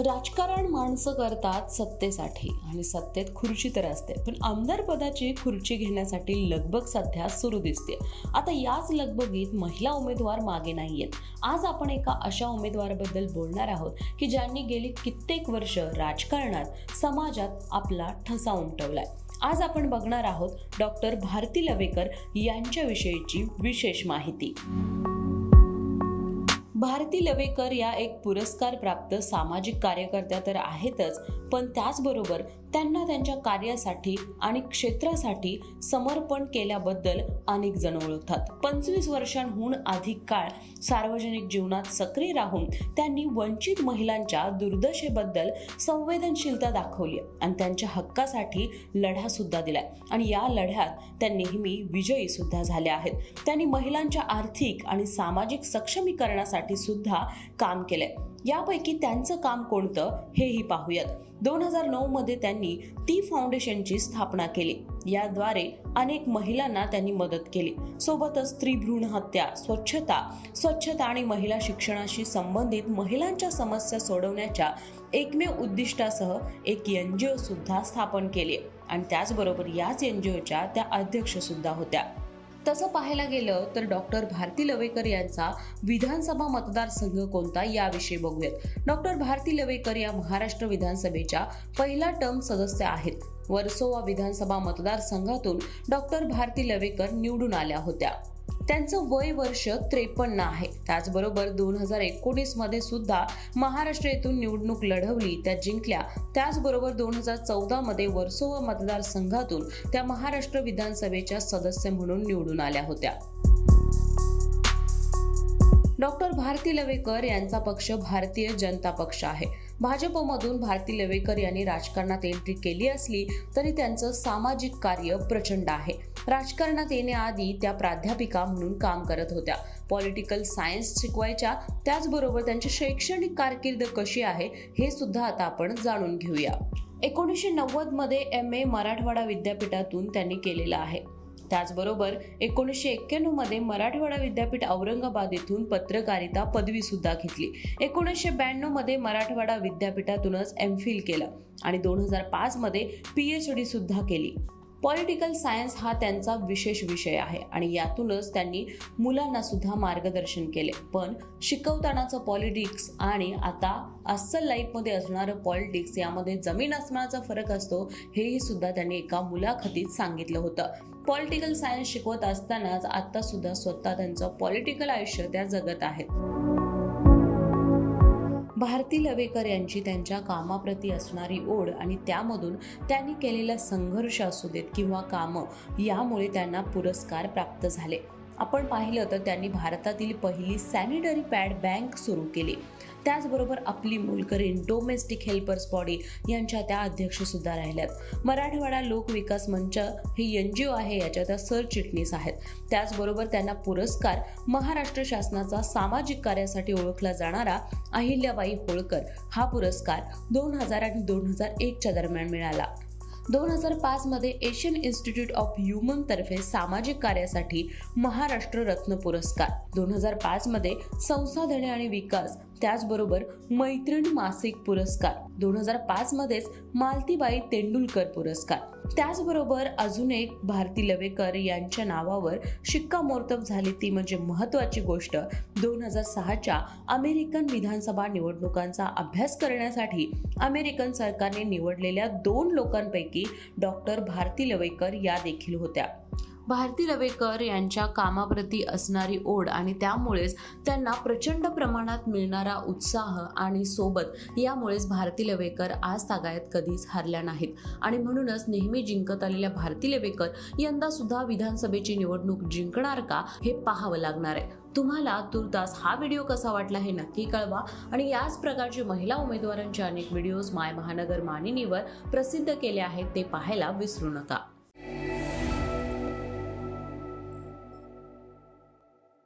राजकारण माणसं करतात सत्तेसाठी. आणि सत्तेत खुर्ची तर असते. पण आमदार पदाची खुर्ची घेण्यासाठी लगबग सध्या सुरू दिसते. आता याच लगबगीत महिला उमेदवार मागे नाहीयेत. आज आपण एका अशा उमेदवाराबद्दल बोलणार आहोत की ज्यांनी गेली कित्येक वर्ष राजकारणात समाजात आपला ठसा उमटवलाय. आज आपण बघणार आहोत डॉक्टर भारती लवेकर यांच्याविषयीची विशेष माहिती. भारती लवेकर या एक पुरस्कार प्राप्त सामाजिक कार्यकर्त्या तर आहेतच पण त्याचबरोबर त्यांना त्यांच्या कार्यासाठी आणि क्षेत्रासाठी समर्पण केल्याबद्दल अनेक जण ओळखतात. पंचवीस वर्षांहून अधिक काळ सार्वजनिक जीवनात सक्रिय राहून त्यांनी वंचित महिलांच्या दुर्दशेबद्दल संवेदनशीलता दाखवली आणि त्यांच्या हक्कासाठी लढा सुद्धा दिलाय. आणि या लढ्यात त्या नेहमी विजयी सुद्धा झाल्या आहेत. त्यांनी महिलांच्या आर्थिक आणि सामाजिक सक्षमीकरणासाठी सुद्धा काम केलंय. यापैकी त्यांचं काम कोणतं हेही पाहूयात. दोन हजार नऊ मध्ये त्यांनी ती फाउंडेशनची स्थापना केली. याद्वारे अनेक महिलांना त्यांनी मदत केली. सोबतच स्त्री भ्रूण हत्या स्वच्छता स्वच्छता आणि महिला शिक्षणाशी संबंधित महिलांच्या समस्या सोडवण्याच्या एकमेव उद्दिष्टासह एक एन जी ओ सुद्धा स्थापन केली आणि त्याचबरोबर याच एन जी ओच्या त्या अध्यक्ष सुद्धा होत्या. तसं पाहायला गेलं तर डॉक्टर भारती लवेकर यांचा विधानसभा मतदारसंघ कोणता याविषयी बघूयात. डॉक्टर भारती लवेकर या महाराष्ट्र विधानसभेच्या पहिला टर्म सदस्य आहेत. वर्सोवा विधानसभा मतदारसंघातून डॉक्टर भारती लवेकर निवडून आल्या होत्या. त्यांचं वय वर्ष त्रेपन्न आहे. त्याचबरोबर दोन हजार एकोणीसमध्ये सुद्धा महाराष्ट्र येथून निवडणूक लढवली. त्या जिंकल्या. त्याचबरोबर दोन हजार चौदा मध्ये वर्सोवा मतदारसंघातून त्या महाराष्ट्र विधानसभेच्या सदस्य म्हणून निवडून आल्या होत्या. डॉक्टर भारती लवेकर यांचा पक्ष भारतीय जनता पक्ष आहे. भाजपमधून भारती लवेकर यांनी राजकारणात एंट्री केली असली तरी त्यांचं सामाजिक कार्य प्रचंड आहे. राजकारणात येण्याआधी त्या प्राध्यापिका म्हणून काम करत होत्या. पॉलिटिकल सायन्स शिकवायच्या त्याचबरोबर त्यांची शैक्षणिक कारकीर्द कशी आहे हे सुद्धा आता आपण जाणून घेऊया. एकोणीसशे नव्वदमध्ये एम ए मराठवाडा विद्यापीठातून त्यांनी केलेलं आहे. त्याचबरोबर एकोणीसशे एक्क्याण्णवमध्ये मराठवाडा विद्यापीठ औरंगाबाद येथून पत्रकारिता पदवी सुद्धा घेतली. एकोणीसशे ब्याण्णवमध्ये मराठवाडा विद्यापीठातूनच एम फिल केलं आणि दोन हजार पाच मध्ये पीएच डी सुद्धा केली. पॉलिटिकल सायन्स हा त्यांचा विशेष विषय आहे आणि यातूनच त्यांनी मुलांना सुद्धा मार्गदर्शन केले. पण शिकवतानाचं पॉलिटिक्स आणि आता अस्सल लाईफमध्ये असणारं पॉलिटिक्स यामध्ये जमीन आसमानाचा फरक असतो हेही सुद्धा त्यांनी एका मुलाखतीत सांगितलं होतं. पॉलिटिकल सायन्स शिकवत असतानाच आत्तासुद्धा स्वतः त्यांचं पॉलिटिकल आयुष्य त्या जगत आहेत. भारती लवेकर यांची त्यांच्या कामाप्रती असणारी ओढ आणि त्यामधून त्यांनी केलेला संघर्ष असू देत किंवा कामं यामुळे त्यांना पुरस्कार प्राप्त झाले. आपण पाहिलं तर त्यांनी भारतातील पहिली सॅनिटरी पॅड बँक सुरू केली. त्याचबरोबर आपली मोलकरीण डोमेस्टिक हेल्पर्स बॉडी यांच्या त्या अध्यक्ष सुद्धा राहिल्यात. मराठवाडा लोक विकास मंच हे एन जी ओ आहे याच्या त्या सरचिटणीस आहेत. त्याचबरोबर त्यांना पुरस्कार महाराष्ट्र शासनाचा सामाजिक कार्यासाठी ओळखला जाणारा अहिल्याबाई होळकर हा पुरस्कार दोन हजार आणि दोन हजार एकच्या दरम्यान मिळाला. दोन हजार पाचमध्ये एशियन इन्स्टिट्यूट ऑफ ह्युमन तर्फे सामाजिक कार्यासाठी महाराष्ट्र रत्न पुरस्कार. दोन हजार पाचमध्ये संसाधने आणि विकास त्याचबरोबर मैत्रीण मासिक पुरस्कार. दोन हजार पाच मध्येच मालतीबाई तेंडुलकर पुरस्कार. त्याचबरोबर अजून एक भारती लवेकर यांच्या नावावर शिक्कामोर्तब झाली ती म्हणजे महत्त्वाची गोष्ट. दोन हजार सहाच्या अमेरिकन विधानसभा निवडणुकांचा अभ्यास करण्यासाठी अमेरिकन सरकारने निवडलेल्या दोन लोकांपैकी डॉक्टर भारती लवेकर या देखील होत्या. भारती लवेकर यांच्या कामाप्रती असणारी ओढ आणि त्यामुळेच त्यांना प्रचंड प्रमाणात मिळणारा उत्साह आणि सोबत यामुळेच भारती लवेकर आज तागायत कधीच हरल्या नाहीत. आणि म्हणूनच नेहमी जिंकत आलेल्या भारती लवेकर यंदा सुद्धा विधानसभेची निवडणूक जिंकणार का हे पाहावं लागणार आहे. तुम्हाला तुर्तास हा व्हिडिओ कसा वाटला हे नक्की कळवा आणि याच प्रकारचे महिला उमेदवारांचे अनेक व्हिडिओज माय महानगर मानिनीवर प्रसिद्ध केले आहेत ते पाहायला विसरू नका.